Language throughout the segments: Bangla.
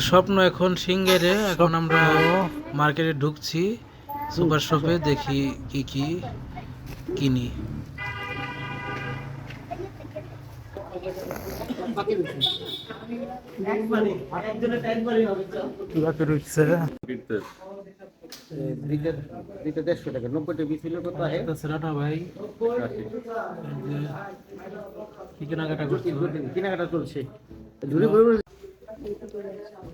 স্বপ্ন এখন সিঙ্গারে এখন আমরা মার্কেটে ঢুকছি সুপার শপে দেখি কি কি কিনি। দেড়শো টাকা কত আহে ভাই কেনাকাটা করছি? কেনাকাটা চলছে ঝুড়ি ভরে ভরে এখানে কি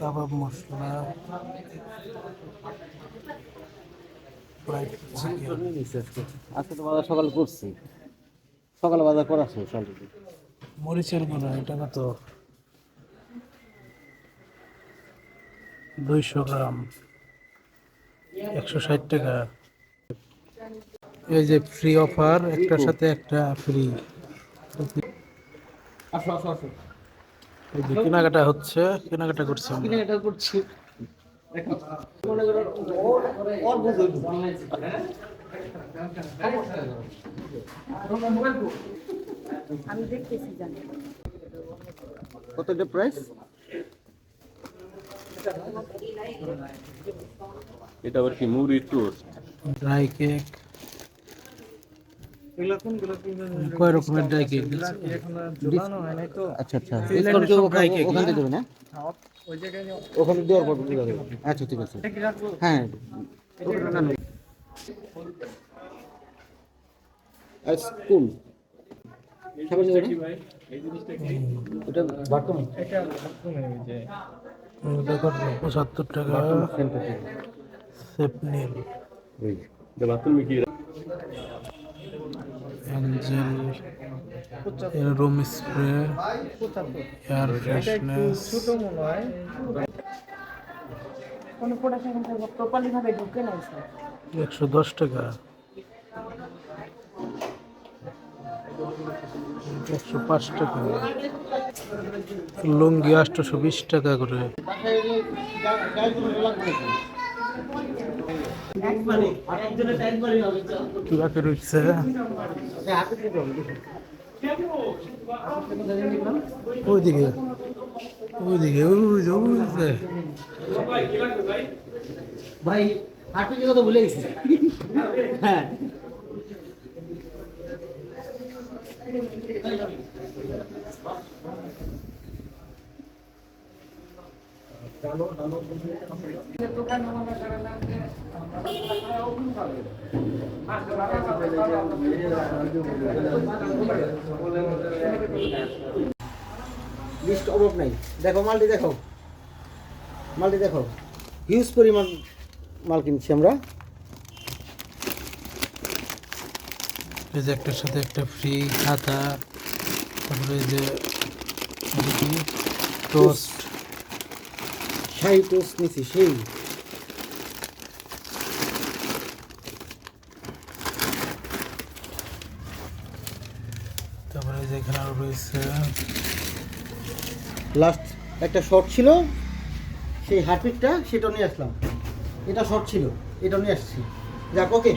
কাবাব মশলা আজকে তো বাজার সকালে করছি বাজার অলরেডি মরিচের এটা দুইশো গ্রাম, একশো ষাট টাকা। এই যে ফ্রি অফার একটার সাথে একটা ফ্রি আসো আসো আসো। এই যে কেনাকাটা হচ্ছে কেনাকাটা করছি কেনাকাটা করছি। মনে করো ওর ওর আমি দেখতেছি জানি। কত এটা প্রাইস এটা আবার কি মুড়ি টোস্ট ড্রাই কেক কয় রকমের ড্রাই কেক আচ্ছা আচ্ছা। ডিসকাউন্ট কি ওখানে ওখান থেকে না? ওখানে দেওয়ার পর আচ্ছা ঠিক আছে। হ্যাঁ। স্কুল? পঁচাত্তর টাকা। সেপনিল এটা বাথরুমে কি? Angel room spray air freshness. একশো দশ টাকা। একশো পাঁচ টাকা। লুঙ্গি আটশোশো বিশ টাকা করে। কীভাবে রুখছে ওইদিকে ওইদিকে ওই যে ওই যে ভাই হাঁটু কি কথা ভুলে গেছি? হ্যাঁ। দেখো, মালটি দেখো। মালটি দেখো। হিউজ পরিমাণ মাল কিনছি আমরা। একটার সাথে একটা ফ্রি খাতা, তারপরে যে টোস্ট শাহি টোস্ট নিছি সেই তারপরে যে এখানে রয়েছে। লাস্ট একটা শর্ট ছিল সেই হারপিকটা সেটা নিয়ে আসলাম। এটা শর্ট ছিল এটা নিয়ে আসছি। যাক ওকে